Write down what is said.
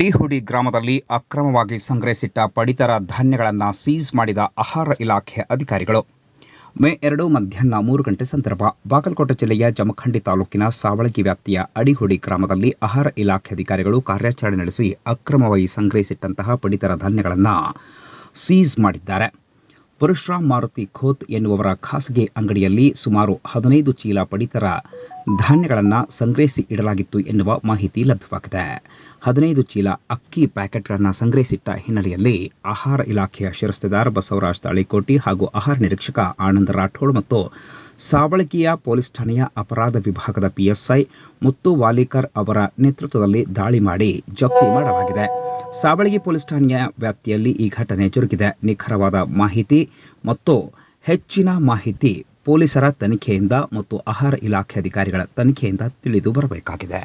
ಅಡಿಹುಡಿ ಗ್ರಾಮದಲ್ಲಿ ಅಕ್ರಮವಾಗಿ ಸಂಗ್ರಹಿಸಿಟ್ಟ ಪಡಿತರ ಧಾನ್ಯಗಳನ್ನು ಸೀಸ್ ಮಾಡಿದ ಆಹಾರ ಇಲಾಖೆ ಅಧಿಕಾರಿಗಳು. ಮೇ ಎರಡು ಮಧ್ಯಾಹ್ನ ಮೂರು ಗಂಟೆ ಸಂದರ್ಭ ಬಾಗಲಕೋಟೆ ಜಿಲ್ಲೆಯ ಜಮಖಂಡಿ ತಾಲೂಕಿನ ಸಾವಳಗಿ ವ್ಯಾಪ್ತಿಯ ಅಡಿಹುಡಿ ಗ್ರಾಮದಲ್ಲಿ ಆಹಾರ ಇಲಾಖೆ ಅಧಿಕಾರಿಗಳು ಕಾರ್ಯಾಚರಣೆ ನಡೆಸಿ ಅಕ್ರಮವಾಗಿ ಸಂಗ್ರಹಿಸಿಟ್ಟಂತಹ ಪಡಿತರ ಧಾನ್ಯಗಳನ್ನು ಸೀಸ್ ಮಾಡಿದ್ದಾರೆ. ಪರಶುರಾಮ್ ಮಾರುತಿ ಖೋತ್ ಎನ್ನುವವರ ಖಾಸಗಿ ಅಂಗಡಿಯಲ್ಲಿ ಸುಮಾರು ಹದಿನೈದು ಚೀಲ ಪಡಿತರ ಧಾನ್ಯಗಳನ್ನು ಸಂಗ್ರಹಿಸಿ ಇಡಲಾಗಿತ್ತು ಎನ್ನುವ ಮಾಹಿತಿ ಲಭ್ಯವಾಗಿದೆ. ಹದಿನೈದು ಚೀಲ ಅಕ್ಕಿ ಪ್ಯಾಕೆಟ್ಗಳನ್ನು ಸಂಗ್ರಹಿಸಿಟ್ಟ ಹಿನ್ನೆಲೆಯಲ್ಲಿ ಆಹಾರ ಇಲಾಖೆಯ ಶಿರಸ್ತೆದಾರ್ ಬಸವರಾಜ್ ತಾಳಿಕೋಟಿ ಹಾಗೂ ಆಹಾರ ನಿರೀಕ್ಷಕ ಆನಂದ್ ರಾಠೋಡ್ ಮತ್ತು ಸಾವಳಗಿಯ ಪೊಲೀಸ್ ಠಾಣೆಯ ಅಪರಾಧ ವಿಭಾಗದ ಪಿಎಸ್ಐ ಮುತ್ತು ವಾಲಿಕರ್ ಅವರ ನೇತೃತ್ವದಲ್ಲಿ ದಾಳಿ ಮಾಡಿ ಜಪ್ತಿ ಮಾಡಲಾಗಿದೆ. ಸಾವಳಗಿ ಪೊಲೀಸ್ ಠಾಣೆಯ ವ್ಯಾಪ್ತಿಯಲ್ಲಿ ಈ ಘಟನೆ ಚುರುಕಿದೆ ನಿಖರವಾದ ಮಾಹಿತಿ ಮತ್ತು ಹೆಚ್ಚಿನ ಮಾಹಿತಿ ಪೊಲೀಸರ ತನಿಖೆಯಿಂದ ಮತ್ತು ಆಹಾರ ಇಲಾಖೆ ಅಧಿಕಾರಿಗಳ ತನಿಖೆಯಿಂದ ತಿಳಿದು ಬರಬೇಕಾಗಿದೆ.